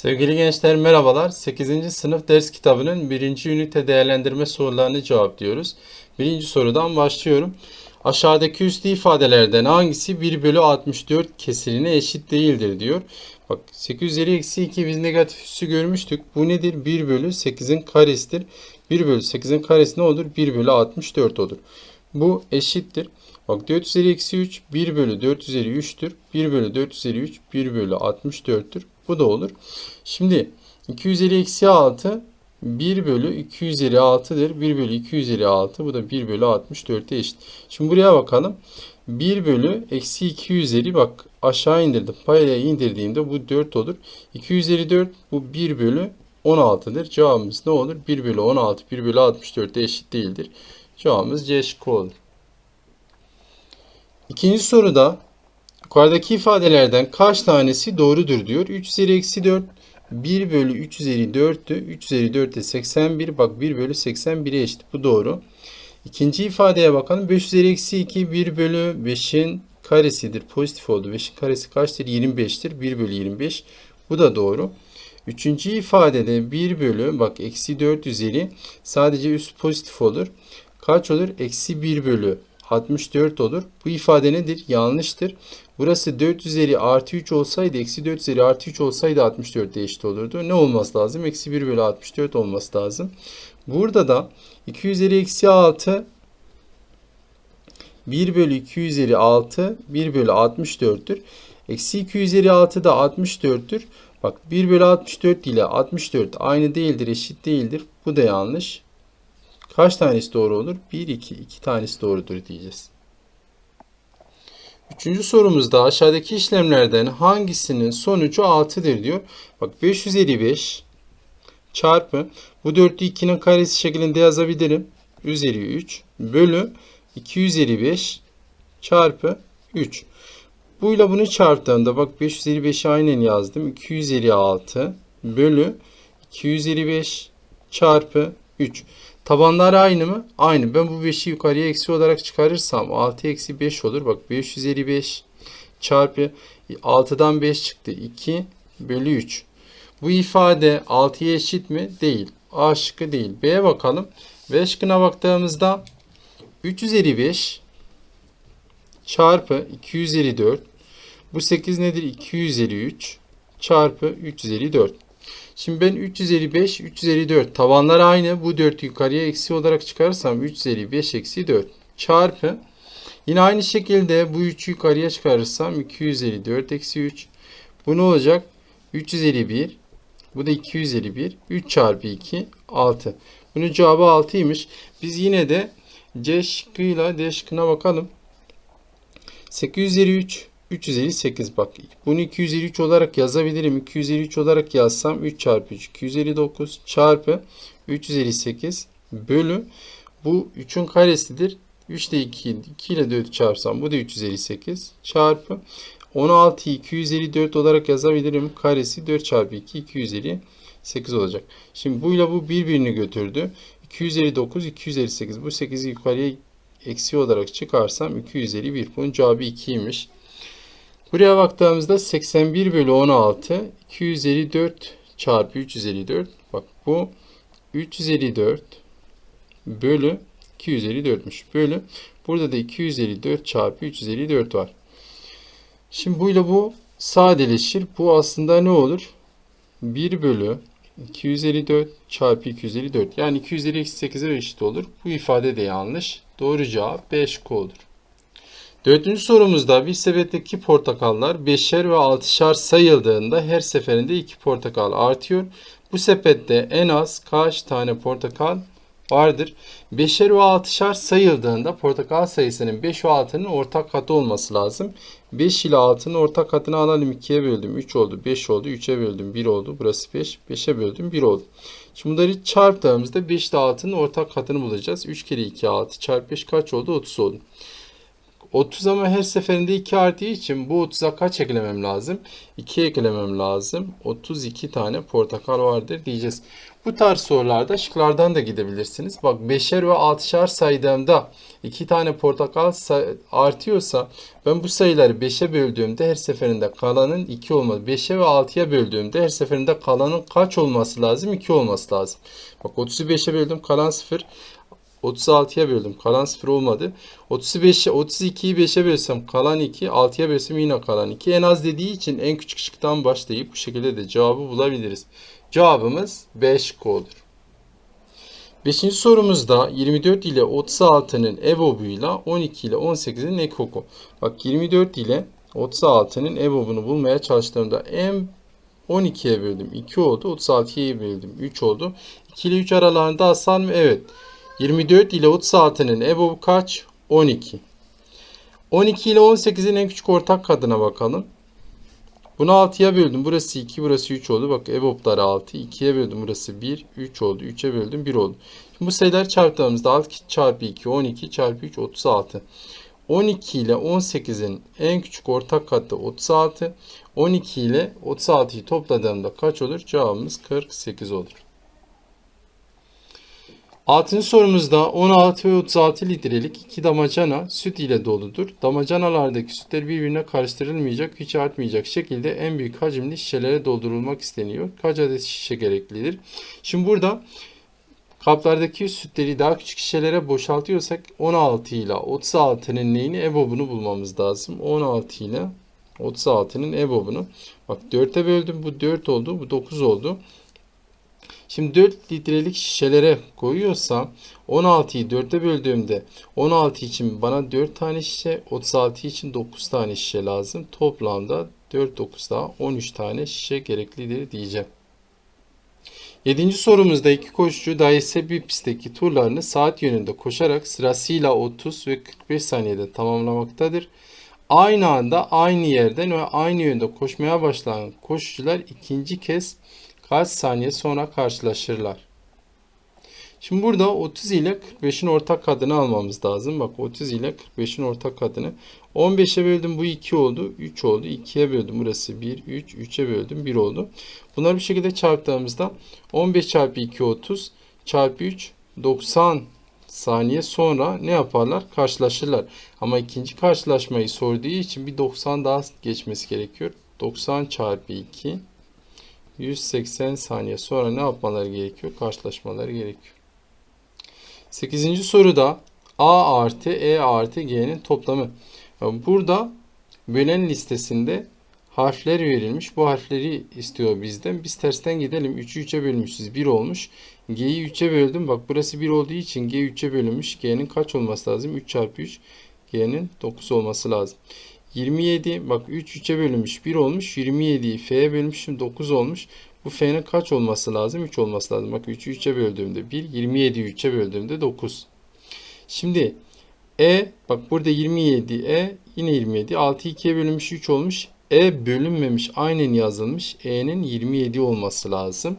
Sevgili gençler merhabalar. 8. sınıf ders kitabının 1. ünite değerlendirme sorularını cevaplıyoruz. Birinci sorudan başlıyorum. Aşağıdaki üslü ifadelerden hangisi 1 bölü 64 kesirine eşit değildir diyor. Bak 8 üzeri eksi 2 biz negatif üssü görmüştük. Bu nedir? 1 bölü 8'in karesidir. 1 bölü 8'in karesi ne olur? 1 bölü 64 olur. Bu eşittir. Bak 4 üzeri eksi 3 1 bölü 4 üzeri 3'tür. 1 bölü 4 üzeri 3 1 bölü 64'tür. Bu da olur. Şimdi 2 üzeri eksi 6 1 bölü 2 üzeri 6'dır. 1 bölü 2 üzeri 6 bu da 1 bölü 64'e eşit. Şimdi buraya bakalım. 1 bölü eksi 2 üzeri bak aşağı indirdim. Payaya indirdiğimde bu 4 olur. 2 üzeri 4 bu 1 bölü 16'dır. Cevabımız ne olur? 1 bölü 16 1 bölü 64'e eşit değildir. Cevabımız C şıkkı olur. İkinci soruda yukarıdaki ifadelerden kaç tanesi doğrudur diyor. 3 üzeri eksi 4 1 bölü 3 üzeri 4'tü. 3 üzeri 4 de 81. Bak 1 bölü 81'e eşit. Bu doğru. İkinci ifadeye bakalım. 5 üzeri eksi 2 1 bölü 5'in karesidir. Pozitif oldu. 5'in karesi kaçtır? 25'tir. 1 bölü 25. Bu da doğru. Üçüncü ifadede 1 bölü bak eksi 4 üzeri sadece üst pozitif olur. Kaç olur? Eksi 1 bölü 64 olur. Bu ifade nedir? Yanlıştır. Burası 4 üzeri artı 3 olsaydı, eksi 4 üzeri artı 3 olsaydı 64 de eşit olurdu. Ne olması lazım? Eksi 1 bölü 64 olması lazım. Burada da 2 üzeri eksi 6 1 bölü 2 üzeri 6 1 bölü 64'tür. Eksi 2 üzeri 6 da 64'tür. Bak 1 bölü 64 ile 64 aynı değildir, eşit değildir. Bu da yanlış. Kaç tanesi doğru olur? 1, 2. 2 tanesi doğrudur diyeceğiz. Üçüncü sorumuzda aşağıdaki işlemlerden hangisinin sonucu 6'dır diyor. Bak 5 üzeri 5 çarpı bu dörtlü 2'nin karesi şeklinde yazabilirim. Üzeri 3 bölü 2 üzeri 5 çarpı 3. Buyla bunu çarptığımda bak 5 üzeri 5'i aynen yazdım. 2 üzeri 6 bölü 2 üzeri 5 çarpı 3. Tabanlar aynı mı? Aynı. Ben bu 5'i yukarıya eksi olarak çıkarırsam 6 eksi 5 olur. Bak 5 üzeri 5 çarpı 6'dan 5 çıktı. 2 bölü 3. Bu ifade 6'ya eşit mi? Değil. A şıkkı değil. B'ye bakalım. B şıkkına baktığımızda 3 üzeri 5 çarpı 2 üzeri 4. Bu 8 nedir? 2 üzeri 3 çarpı 3 üzeri 4. Şimdi ben 3 üzeri 5, 3 üzeri 4. Tabanlar aynı. Bu 4 yukarıya eksi olarak çıkarırsam 3 üzeri 5 eksi 4 çarpı. Yine aynı şekilde bu 3'ü yukarıya çıkarırsam 2 üzeri 4 eksi 3. Bu ne olacak? 3 üzeri 1. Bu da 2 üzeri 1. 3 çarpı 2 6. Bunun cevabı 6'ymış. Biz yine de C şıkkıyla D şıkkına bakalım. 8 üzeri 3 3 üzeri 8 bak. Bunu 2 üzeri 3 olarak yazabilirim. 2 üzeri 3 olarak yazsam 3 çarpı 3 2 üzeri 9 çarpı 3 üzeri 8 bölü bu 3'ün karesidir. 3 ile 2, 2 ile 4 çarpsam bu da 3 üzeri 8 çarpı 16'yı 2 üzeri 4 olarak yazabilirim. Karesi 4 çarpı 2 2 üzeri 8 olacak. Şimdi bu ile bu birbirini götürdü. 2 üzeri 9 2 üzeri 8 bu 8'i yukarıya eksi olarak çıkarsam 2 üzeri 1. Bunun cevabı 2'ymiş. Buraya baktığımızda 81 bölü 16 2 üzeri 4 çarpı 3 üzeri 4. Bak bu 3 üzeri 4 bölü 2 üzeri 4'müş. Bölü burada da 2 üzeri 4 çarpı 3 üzeri 4 var. Şimdi bu ile bu sadeleşir. Bu aslında ne olur? 1 bölü 2 üzeri 4 çarpı 2 üzeri 4. Yani 2 üzeri eksi 8'e eşit olur. Bu ifade de yanlış. Doğru cevap B şıkkı olur. Dördüncü sorumuzda bir sepetteki portakallar beşer ve altışar sayıldığında her seferinde iki portakal artıyor. Bu sepette en az kaç tane portakal vardır? Beşer ve altışar sayıldığında portakal sayısının 5 ve 6'nın ortak katı olması lazım. 5 ile 6'nın ortak katını alalım 2'ye böldüm 3 oldu 5 oldu 3'e böldüm 1 oldu burası 5 5'e böldüm 1 oldu. Şimdi bunları çarptığımızda 5 ile 6'nın ortak katını bulacağız. 3 kere 2 6 çarpı 5 kaç oldu 30 oldu. 30 ama her seferinde 2 arttığı için bu 30'a kaç eklemem lazım? 2 eklemem lazım. 32 tane portakal vardır diyeceğiz. Bu tarz sorularda şıklardan da gidebilirsiniz. Bak 5'er ve 6'şar saydığımda 2 tane portakal artıyorsa ben bu sayıları 5'e böldüğümde her seferinde kalanın 2 olması. 5'e ve 6'ya böldüğümde her seferinde kalanın kaç olması lazım? 2 olması lazım. Bak 30'u 5'e böldüm kalan 0. 36'ya böldüm. Kalan 0 olmadı. 35'e 32'yi 5'e bölsem kalan 2, 6'ya bölsem yine kalan 2. En az dediği için en küçük şıktan başlayıp bu şekilde de cevabı bulabiliriz. Cevabımız 5 olur. Beşinci sorumuzda 24 ile 36'nın EBOB'uyla 12 ile 18'in ekoku. Bak 24 ile 36'nın EBOB'unu bulmaya çalıştığımda en 12'ye böldüm 2 oldu. 36'ya böldüm 3 oldu. 2 ile 3 aralarında asal mı? Evet. 24 ile 36'nın EBOB'u kaç? 12. 12 ile 18'in en küçük ortak katına bakalım. Bunu 6'ya böldüm. Burası 2, burası 3 oldu. Bak EBOB'ları 6. 2'ye böldüm. Burası 1, 3 oldu. 3'e böldüm 1 oldu. Şimdi bu sayıları çarptığımızda 6 çarpı 2, 12 çarpı 3, 36. 12 ile 18'in en küçük ortak katı 36. 12 ile 36'yı topladığımda kaç olur? Cevabımız 48 olur. Altıncı sorumuzda 16 ve 36 litrelik iki damacana süt ile doludur. Damacanalardaki sütler birbirine karıştırılmayacak, hiç artmayacak şekilde en büyük hacimli şişelere doldurulmak isteniyor. Kaç adet şişe gereklidir? Şimdi burada kaplardaki sütleri daha küçük şişelere boşaltıyorsak 16 ile 36'nın neyini EBOB'unu bulmamız lazım. 16 ile 36'nın EBOB'unu. Bak 4'e böldüm. Bu 4 oldu. Bu 9 oldu. Şimdi 4 litrelik şişelere koyuyorsam 16'yı 4'e böldüğümde 16 için bana 4 tane şişe 36 için 9 tane şişe lazım. Toplamda 4 9 daha 13 tane şişe gereklidir diyeceğim. 7. sorumuzda iki koşucu dairesi bir pistteki turlarını saat yönünde koşarak sırasıyla 30 ve 45 saniyede tamamlamaktadır. Aynı anda aynı yerden ve aynı yönde koşmaya başlayan koşucular ikinci kez kaç saniye sonra karşılaşırlar? Şimdi burada 30 ile 45'in ortak katını almamız lazım. Bak 30 ile 45'in ortak katını. 15'e böldüm bu 2 oldu. 3 oldu. 2'ye böldüm burası 1, 3. 3'e böldüm 1 oldu. Bunları bir şekilde çarptığımızda 15 çarpı 2 30 çarpı 3 90 saniye sonra ne yaparlar? Karşılaşırlar. Ama ikinci karşılaşmayı sorduğu için bir 90 daha geçmesi gerekiyor. 90 çarpı 2 180 saniye sonra ne yapmaları gerekiyor? Karşılaşmaları gerekiyor. 8. soruda A artı E artı G'nin toplamı. Burada bölen listesinde harfler verilmiş. Bu harfleri istiyor bizden. Biz tersten gidelim. 3'ü 3'e bölmüşüz. 1 olmuş. G'yi 3'e böldüm. Bak burası 1 olduğu için G 3'e bölünmüş. G'nin kaç olması lazım? 3 çarpı 3. G'nin 9 olması lazım. 27 bak 3 3'e bölünmüş 1 olmuş. 27'yi F'ye bölmüşüm 9 olmuş. Bu F'nin kaç olması lazım? 3 olması lazım. Bak 3'ü 3'e böldüğümde 1. 27'yi 3'e böldüğümde 9. Şimdi E bak burada 27 E yine 27. 6 2'ye bölünmüş 3 olmuş. E bölünmemiş aynen yazılmış. E'nin 27 olması lazım.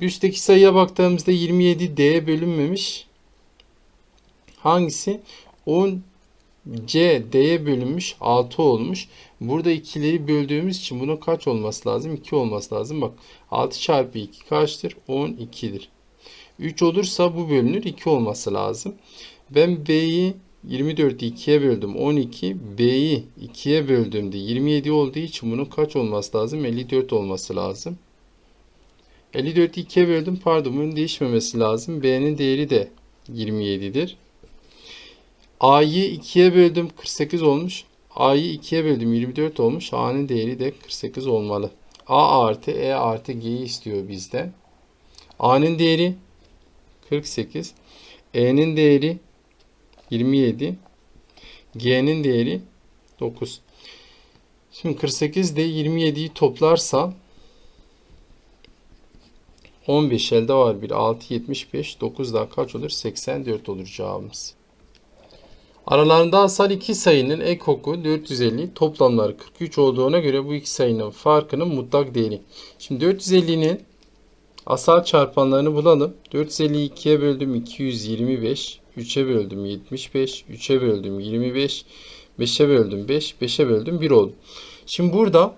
Bir üstteki sayıya baktığımızda 27 D'ye bölünmemiş. Hangisi? 10 C D'ye bölünmüş 6 olmuş. Burada ikileri böldüğümüz için bunun kaç olması lazım? 2 olması lazım. Bak 6 çarpı 2 kaçtır? 12'dir. 3 olursa bu bölünür 2 olması lazım. Ben B'yi 24'ü 2'ye böldüm 12. B'yi 2'ye böldüğümde 27 olduğu için bunun kaç olması lazım? 54 olması lazım. 54'ü 2'ye böldüm. Pardon bunun değişmemesi lazım. B'nin değeri de 27'dir. A'yı 2'ye böldüm 48 olmuş. A'yı 2'ye böldüm 24 olmuş. A'nın değeri de 48 olmalı. A artı E artı G'yi istiyor bizden. A'nın değeri 48. E'nin değeri 27. G'nin değeri 9. Şimdi 48 de 27'yi toplarsam 15 elde var bir 6 75 9 daha kaç olur 84 olur cevabımız. Aralarında asal iki sayının ekoku 450 toplamları 43 olduğuna göre bu iki sayının farkının mutlak değeri. Şimdi 450'nin asal çarpanlarını bulalım. 450'yi 2'ye böldüm 225. 3'e böldüm 75, 3'e böldüm 25, 5'e böldüm 5, 5'e böldüm 1 oldu. Şimdi burada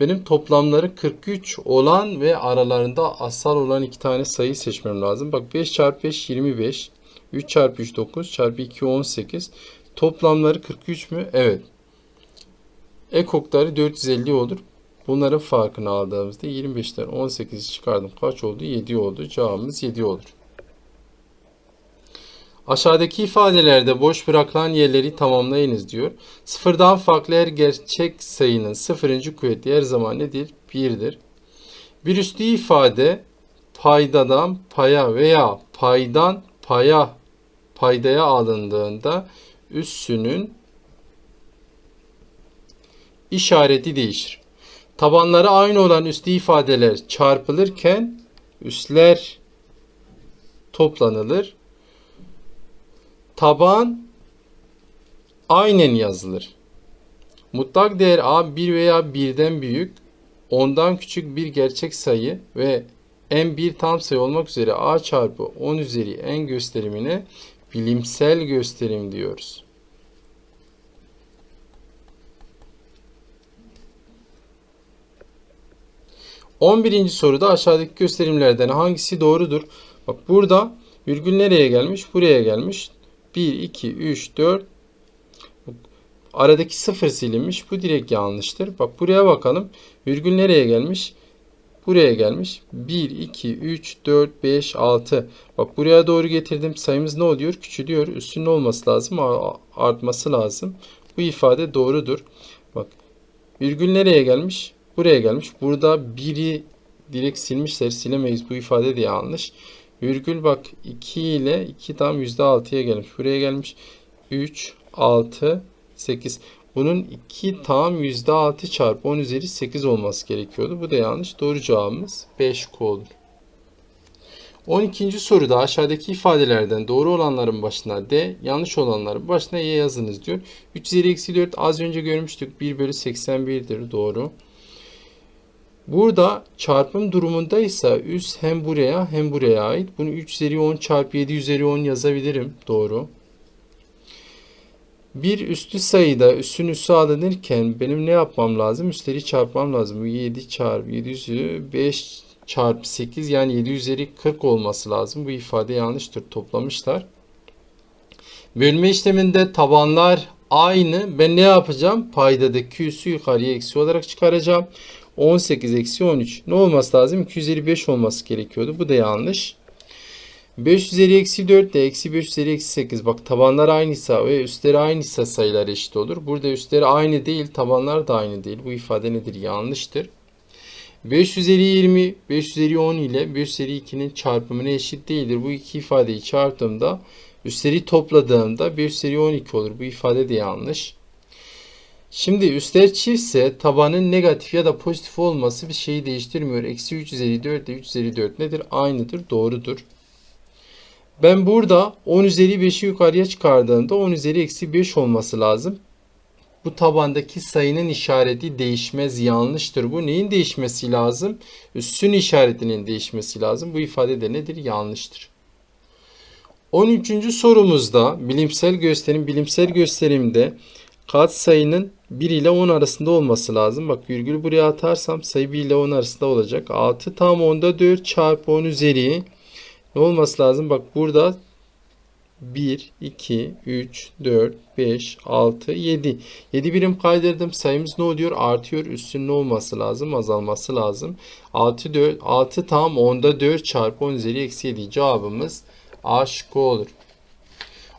benim toplamları 43 olan ve aralarında asal olan iki tane sayı seçmem lazım. Bak 5 çarpı 5 25, 3 çarpı 3 9, çarpı 2 18. Toplamları 43 mü? Evet. Ekokları 450 olur. Bunların farkını aldığımızda 25'ten 18'i çıkardım. Kaç oldu? 7 oldu. Cevabımız 7 olur. Aşağıdaki ifadelerde boş bırakılan yerleri tamamlayınız diyor. Sıfırdan farklı her gerçek sayının sıfırıncı kuvveti her zaman nedir? 1'dir. Bir üstü ifade paydadan paya veya paydan paya paydaya alındığında üssünün işareti değişir. Tabanları aynı olan üstü ifadeler çarpılırken üsler toplanılır. Taban aynen yazılır. Mutlak değer a 1 veya birden büyük, ondan küçük bir gerçek sayı ve n bir tam sayı olmak üzere a çarpı 10 üzeri n gösterimine bilimsel gösterim diyoruz. On birinci soruda aşağıdaki gösterimlerden hangisi doğrudur? Bak burada virgül nereye gelmiş? Buraya gelmiş. 1, 2, 3, 4 aradaki sıfır silinmiş. Bu direkt yanlıştır. Bak buraya bakalım. Virgül nereye gelmiş? Buraya gelmiş. 1, 2, 3, 4, 5, 6. Bak buraya doğru getirdim. Sayımız ne oluyor? Küçülüyor. Üstünün olması lazım. Artması lazım. Bu ifade doğrudur. Bak virgül nereye gelmiş? Buraya gelmiş. Burada biri direkt silmişler. Silemeyiz. Bu ifade de yanlış. Virgül bak 2 ile 2 tam %6'ya gelmiş. Buraya gelmiş. 3, 6, 8. Bunun 2 tam %6 çarpı 10 üzeri 8 olması gerekiyordu. Bu da yanlış. Doğru cevabımız 5 K olur. 12. soruda aşağıdaki ifadelerden doğru olanların başına D, yanlış olanların başına Y yazınız diyor. 3 üzeri eksi 4 az önce görmüştük. 1 bölü 81'dir. Doğru. Burada çarpım durumundaysa üs hem buraya hem buraya ait. Bunu 3 üzeri 10 çarpı 7 üzeri 10 yazabilirim. Doğru. Bir üstü sayıda üssün üssü alınırken benim ne yapmam lazım? Üstleri çarpmam lazım. Bu 7 çarpı 7 üzeri 5 çarpı 8 yani 7 üzeri 40 olması lazım. Bu ifade yanlıştır. Toplamışlar. Bölme işleminde tabanlar aynı. Ben ne yapacağım? Paydadaki üssü yukarıya eksi olarak çıkaracağım. 18 eksi 13. Ne olması lazım? 255 olması gerekiyordu. Bu da yanlış. 5 üzeri eksi 4 de eksi 5 üzeri eksi 8. Bak tabanlar aynıysa ve üstleri aynıysa sayılar eşit olur. Burada üstleri aynı değil, tabanlar da aynı değil. Bu ifade nedir? Yanlıştır. 5 üzeri 20, 5 üzeri 10 ile 5 üzeri 2'nin çarpımına eşit değildir. Bu iki ifadeyi çarptığımda üstleri topladığımda 5 üzeri 12 olur. Bu ifade de yanlış. Şimdi üstler çiftse tabanın negatif ya da pozitif olması bir şeyi değiştirmiyor. Eksi 3 üzeri 4 ile 3 üzeri 4 nedir? Aynıdır. Doğrudur. Ben burada 10 üzeri 5'i yukarıya çıkardığımda 10 üzeri eksi 5 olması lazım. Bu tabandaki sayının işareti değişmez yanlıştır. Bu neyin değişmesi lazım? Üssün işaretinin değişmesi lazım. Bu ifade de nedir? Yanlıştır. 13. sorumuzda bilimsel gösterim bilimsel gösterimde kat sayının 1 ile 10 arasında olması lazım. Bak virgül buraya atarsam sayı 1 ile 10 arasında olacak. 6 tam 10'da 4 çarpı 10 üzeri ne olması lazım? Bak burada 1, 2, 3, 4, 5, 6, 7. 7 birim kaydırdım. Sayımız ne oluyor? Artıyor. Üstünün ne olması lazım? Azalması lazım. 6, 4, 6 tam 10'da 4 çarpı 10 üzeri eksi 7. Cevabımız A şıkkı olur.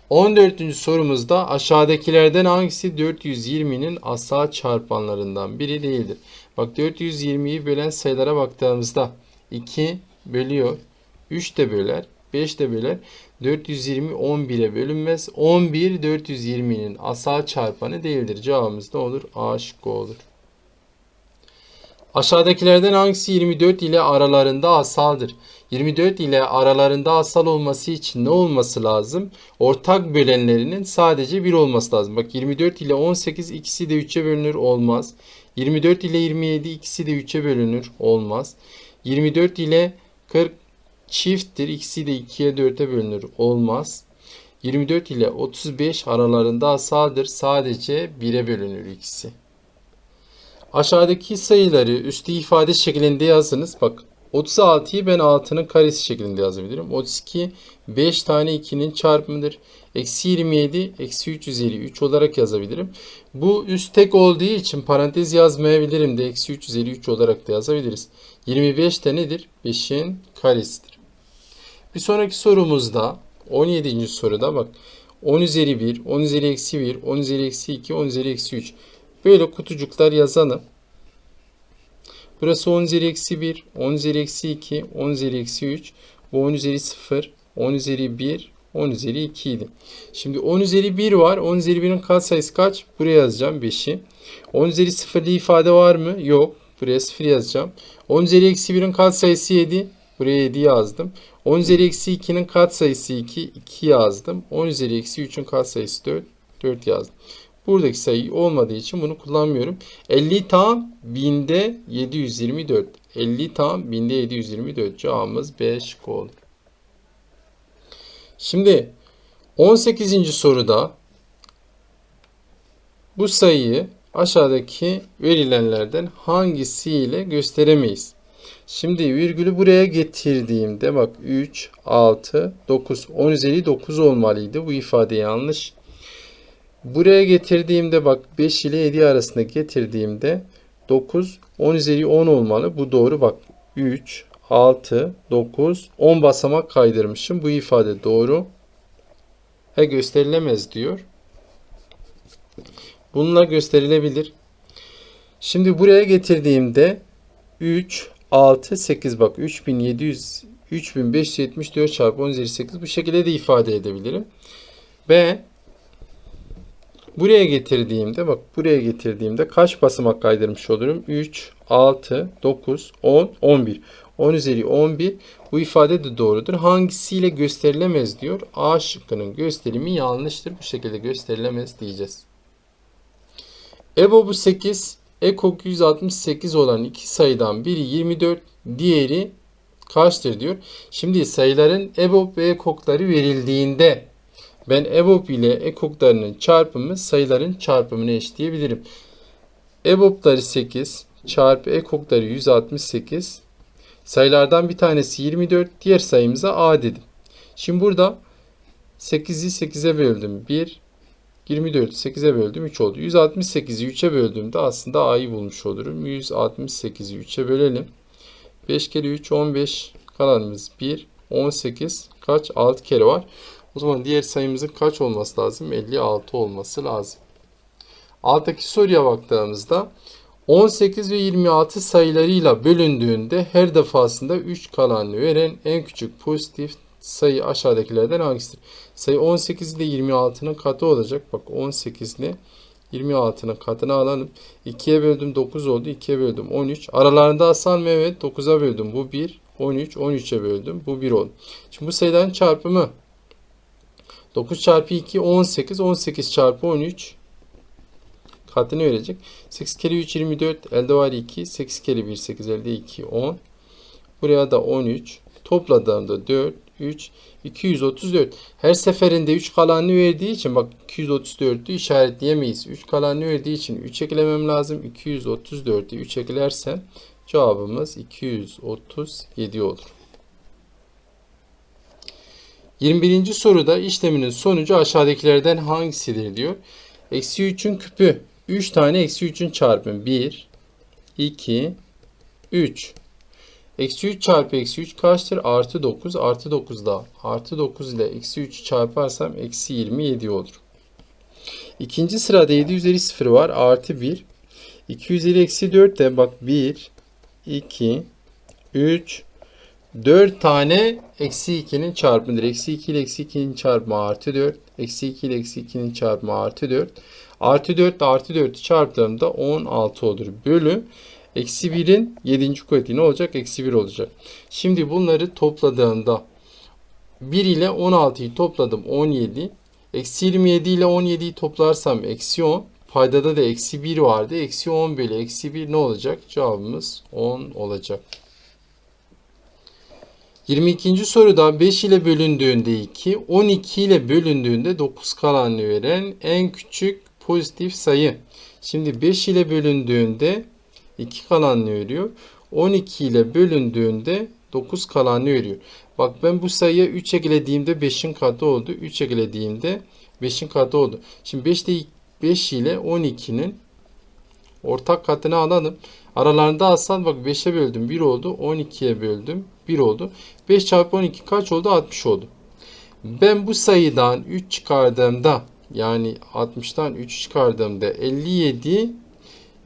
14. sorumuzda aşağıdakilerden hangisi 420'nin asal çarpanlarından biri değildir? Bak 420'yi bölen sayılara baktığımızda 2 bölüyor, 3 de böler, 5 de böler. 420 11'e bölünmez. 11 420'nin asal çarpanı değildir. Cevabımız ne olur? A şıkkı olur. Aşağıdakilerden hangisi 24 ile aralarında asaldır? 24 ile aralarında asal olması için ne olması lazım? Ortak bölenlerinin sadece 1 olması lazım. Bak 24 ile 18 ikisi de 3'e bölünür olmaz. 24 ile 27 ikisi de 3'e bölünür olmaz. 24 ile 40 çifttir. İkisi de 2'ye 4'e bölünür olmaz. 24 ile 35 aralarında asaldır. Sadece 1'e bölünür ikisi. Aşağıdaki sayıları üstü ifade şeklinde yazınız. Bak 36'yı ben 6'nın karesi şeklinde yazabilirim. 32 5 tane 2'nin çarpımıdır. Eksi 27 eksi 3 üzeri 3 olarak yazabilirim. Bu üst tek olduğu için parantez yazmayabilirim de eksi 3 üzeri 3 olarak da yazabiliriz. 25 de nedir? 5'in karesidir. Bir sonraki sorumuzda 17. soruda bak 10 üzeri 1, 10 üzeri eksi 1, 10 üzeri eksi 2, 10 üzeri eksi 3. Böyle kutucuklar yazalım. Burası 10 üzeri eksi 1, 10 üzeri eksi 2, 10 üzeri eksi 3. Bu 10 üzeri 0, 10 üzeri 1, 10 üzeri 2 idi. Şimdi 10 üzeri 1 var. 10 üzeri 1'in katsayısı kaç? Buraya yazacağım 5'i. 10 üzeri 0'lı ifade var mı? Yok. Buraya 0 yazacağım. 10 üzeri eksi 1'in katsayısı 7. Buraya 7 yazdım. 10 üzeri eksi 2'nin katsayısı 2. 2 yazdım. 10 üzeri eksi 3'ün katsayısı 4. 4 yazdım. Buradaki sayı olmadığı için bunu kullanmıyorum. 50 tam binde 724. 50 tam binde 724. Cevabımız 5 oldu. Şimdi 18. soruda bu sayıyı aşağıdaki verilenlerden hangisiyle gösteremeyiz? Şimdi virgülü buraya getirdiğimde bak 3, 6, 9, 10 üzeri 9 olmalıydı. Bu ifade yanlış. Buraya getirdiğimde bak 5 ile 7 arasında getirdiğimde 9, 10 üzeri 10 olmalı. Bu doğru bak 3, 6, 9, 10 basamak kaydırmışım. Bu ifade doğru. He gösterilemez diyor. Bununla gösterilebilir. Şimdi buraya getirdiğimde 3, 6, 8 bak 3700 3574 çarpı 10 üzeri 8 bu şekilde de ifade edebilirim. Ve buraya getirdiğimde bak buraya getirdiğimde kaç basamak kaydırmış olurum? 3, 6, 9, 10, 11. 10 üzeri 11 bu ifade de doğrudur. Hangisiyle gösterilemez diyor. A şıkkının gösterimi yanlıştır. Bu şekilde gösterilemez diyeceğiz. EBOB'u 8, EKOK 168 olan iki sayıdan biri 24, diğeri kaçtır diyor. Şimdi sayıların EBOB ve EKOK'ları verildiğinde ben EBOB ile EKOK'larının çarpımı sayıların çarpımını eşitleyebilirim. EBOB'ları 8 çarpı EKOK'ları 168 sayılardan bir tanesi 24 diğer sayımıza A dedim. Şimdi burada 8'i 8'e böldüm. 1 24'ü 8'e böldüm 3 oldu. 168'i 3'e böldüğümde aslında A'yı bulmuş olurum. 168'i 3'e bölelim. 5 kere 3 15 kalanımız 1 18 kaç 6 kere var. O zaman diğer sayımızın kaç olması lazım? 56 olması lazım. Alttaki soruya baktığımızda 18 ve 26 sayılarıyla bölündüğünde her defasında 3 kalanını veren en küçük pozitif sayı aşağıdakilerden hangisidir? Sayı 18 ile 26'nın katı olacak. Bak 18 ile 26'nın katını alalım. 2'ye böldüm 9 oldu. 2'ye böldüm 13. Aralarında asal mı? Evet 9'a böldüm. Bu 1. 13. 13'e böldüm. Bu 1 oldu. Şimdi bu sayıların çarpımı 9 çarpı 2 18. 18 çarpı 13 katını verecek. 8 kere 3 24. Elde var 2. 8 kere 1 8 elde 2 10. Buraya da 13. Topladığımda 4 3 234. Her seferinde 3 kalanını verdiği için bak 234'ü işaretleyemeyiz. 3 kalanını verdiği için 3 eklemem lazım. 234'ü 3 eklersem cevabımız 237 olur. 21. soruda işleminin sonucu aşağıdakilerden hangisidir diyor. Eksi 3'ün küpü 3 tane eksi 3'ün çarpımı 1 2 3 Eksi 3 çarpı eksi 3 kaçtır? Artı 9. Artı 9 da artı 9 ile eksi 3 çarparsam eksi 27 olur. İkinci sırada 7 üzeri 0 var. Artı 1. 2 üzeri eksi 4 de bak 1, 2, 3, 4 tane eksi 2'nin çarpımıdır. Eksi 2 ile eksi 2'nin çarpımı artı 4. Eksi 2 ile eksi 2'nin çarpımı artı 4. Artı 4 ile artı 4'ü çarptığımda 16 olur. Bölü Eksi 1'in 7. kuvveti ne olacak? Eksi 1 olacak. Şimdi bunları topladığımda 1 ile 16'yı topladım 17. Eksi 27 ile 17'yi toplarsam eksi 10. Paydada da eksi 1 vardı. Eksi 10 bölü eksi 1 ne olacak? Cevabımız 10 olacak. 22. soruda 5 ile bölündüğünde 2, 12 ile bölündüğünde 9 kalanını veren en küçük pozitif sayı. Şimdi 5 ile bölündüğünde 2 kalanını veriyor. 12 ile bölündüğünde 9 kalanını veriyor. Bak ben bu sayıya 3 eklediğimde 5'in katı oldu. 3 eklediğimde 5'in katı oldu. Şimdi 5 de 5 ile 12'nin ortak katını alalım. Aralarında asal bak 5'e böldüm 1 oldu. 12'ye böldüm 1 oldu. 5 çarpı 12 kaç oldu? 60 oldu. Ben bu sayıdan 3 çıkardığımda yani 60'tan 3 çıkardığımda 57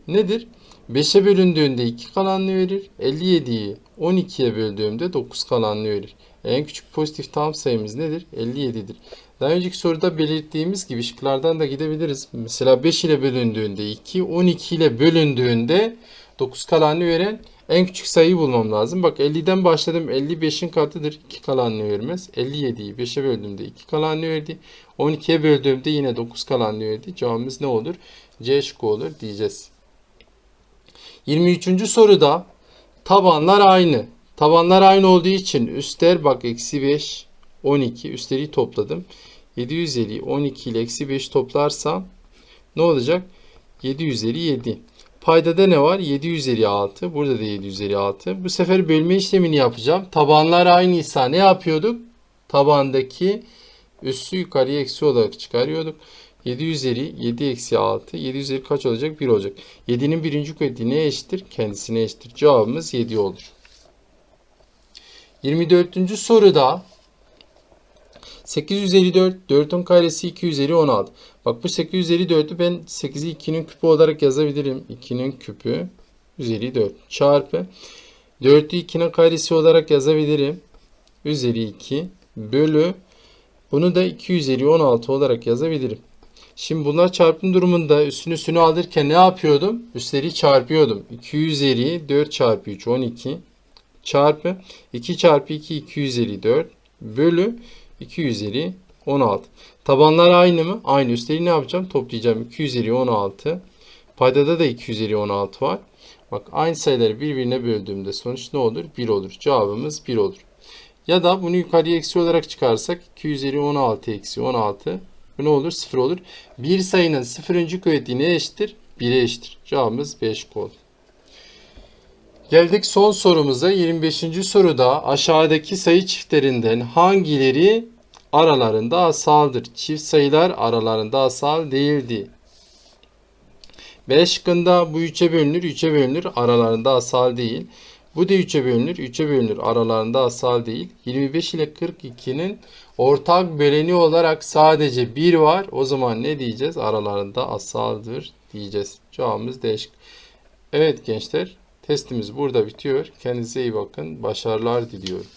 nedir? 5'e bölündüğünde 2 kalanını verir. 57'yi 12'ye böldüğümde 9 kalanını verir. En küçük pozitif tam sayımız nedir? 57'dir. Daha önceki soruda belirttiğimiz gibi şıklardan da gidebiliriz. Mesela 5 ile bölündüğünde 2, 12 ile bölündüğünde 9 kalanını veren en küçük sayıyı bulmam lazım. Bak 50'den başladım. 55'in katıdır. 2 kalanını vermez. 57'yi 5'e böldüğümde 2 kalanını verdi. 12'ye böldüğümde yine 9 kalanını verdi. Cevabımız ne olur? C şıkkı olur diyeceğiz. 23. soruda tabanlar aynı. Tabanlar aynı olduğu için üstler bak eksi 5, 12 üstleri topladım. 750 12 ile eksi 5 toplarsam ne olacak? 7 üzeri 7. Paydada ne var? 7 üzeri 6. Burada da 7 üzeri 6. Bu sefer bölme işlemini yapacağım. Tabanlar aynıysa ne yapıyorduk? Tabandaki üssü yukarıya eksi olarak çıkarıyorduk. 7 üzeri 7 eksi 6. 7 üzeri kaç olacak? 1 olacak. 7'nin birinci kuvveti neye eşittir? Kendisine eşittir. Cevabımız 7 olur. 24. soruda 854 4'ün karesi 2 üzeri 16. Bak bu 8 üzeri 4'ü ben 8'i 2'nin küpü olarak yazabilirim. 2'nin küpü üzeri 4 çarpı 4'ü 2'nin karesi olarak yazabilirim. Üzeri 2 bölü bunu da 2 üzeri 16 olarak yazabilirim. Şimdi bunlar çarpım durumunda üstünü üstünü alırken ne yapıyordum? Üstleri çarpıyordum. 2 üzeri 4 çarpı 3 12 çarpı 2 çarpı 2 2 üzeri 4 bölü 2 üzeri 16. Tabanlar aynı mı? Aynı. Üstleri ne yapacağım? Toplayacağım. 2 üzeri 16. Paydada da 2 üzeri 16 var. Bak aynı sayıları birbirine böldüğümde sonuç ne olur? 1 olur. Cevabımız 1 olur. Ya da bunu yukarıya eksi olarak çıkarsak 2 üzeri 16 eksi 16 bu ne olur? 0 olur. Bir sayının sıfırıncı kuvveti neye eşittir? 1'e eşittir. Cevabımız 5 oldu. Geldik son sorumuza. 25. soruda aşağıdaki sayı çiftlerinden hangileri aralarında asaldır? Çift sayılar aralarında asal değildi. B şıkkında bu 3'e bölünür, 3'e bölünür aralarında asal değil. Bu da 3'e bölünür, 3'e bölünür aralarında asal değil. 25 ile 42'nin ortak böleni olarak sadece 1 var. O zaman ne diyeceğiz? Aralarında asaldır diyeceğiz. Cevabımız değişik. Evet gençler testimiz burada bitiyor. Kendinize iyi bakın. Başarılar diliyorum.